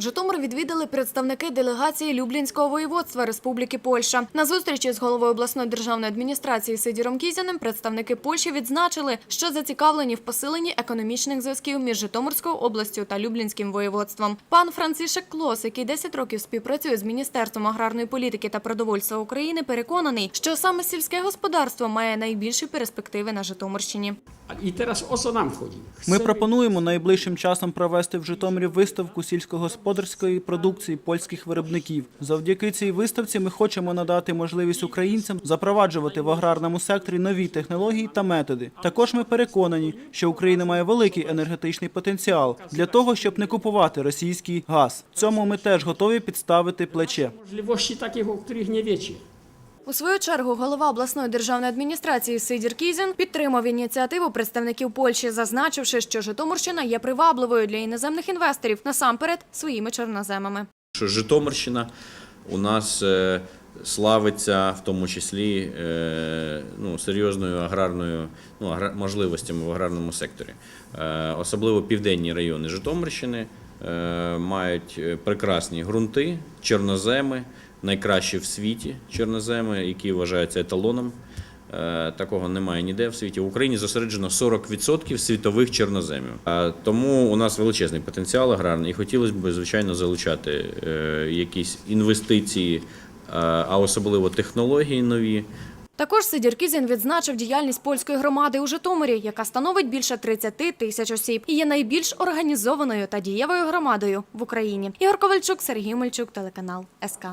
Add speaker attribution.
Speaker 1: Житомир відвідали представники делегації Люблінського воєводства Республіки Польща. На зустрічі з головою обласної державної адміністрації Сидіром Кізяним представники Польщі відзначили, що зацікавлені в посиленні економічних зв'язків між Житомирською областю та Люблінським воєводством. Пан Францишек Клос, який 10 років співпрацює з Міністерством аграрної політики та продовольства України, переконаний, що саме сільське господарство має найбільші перспективи на Житомирщині.
Speaker 2: Ми пропонуємо найближчим часом провести в Житомирі виставку сільськогосподарської продукції польських виробників. Завдяки цій виставці ми хочемо надати можливість українцям запроваджувати в аграрному секторі нові технології та методи. Також ми переконані, що Україна має великий енергетичний потенціал для того, щоб не купувати російський газ. Цьому ми теж готові підставити плече.
Speaker 3: Можливості таких nie wiecie.
Speaker 1: У свою чергу голова обласної державної адміністрації Сидір Кізін підтримав ініціативу представників Польщі, зазначивши, що Житомирщина є привабливою для іноземних інвесторів насамперед своїми чорноземами.
Speaker 4: що Житомирщина у нас е, славиться в тому числі е, ну, серйозною аграрною ну, можливостями в аграрному секторі. Е, Особливо південні райони Житомирщини мають прекрасні ґрунти, чорноземи, найкращі в світі чорноземи, які вважаються еталоном. Е, Такого немає ніде в світі. В Україні зосереджено 40% світових чорноземів. Е, Тому у нас величезний потенціал аграрний, і хотілося б, звичайно, залучати е, якісь інвестиції, а особливо технології нові.
Speaker 1: Також Сидір Кізін відзначив діяльність польської громади у Житомирі, яка становить більше 30 тисяч осіб і є найбільш організованою та дієвою громадою в Україні. Ігор Ковальчук, Сергій Мельчук, телеканал СК.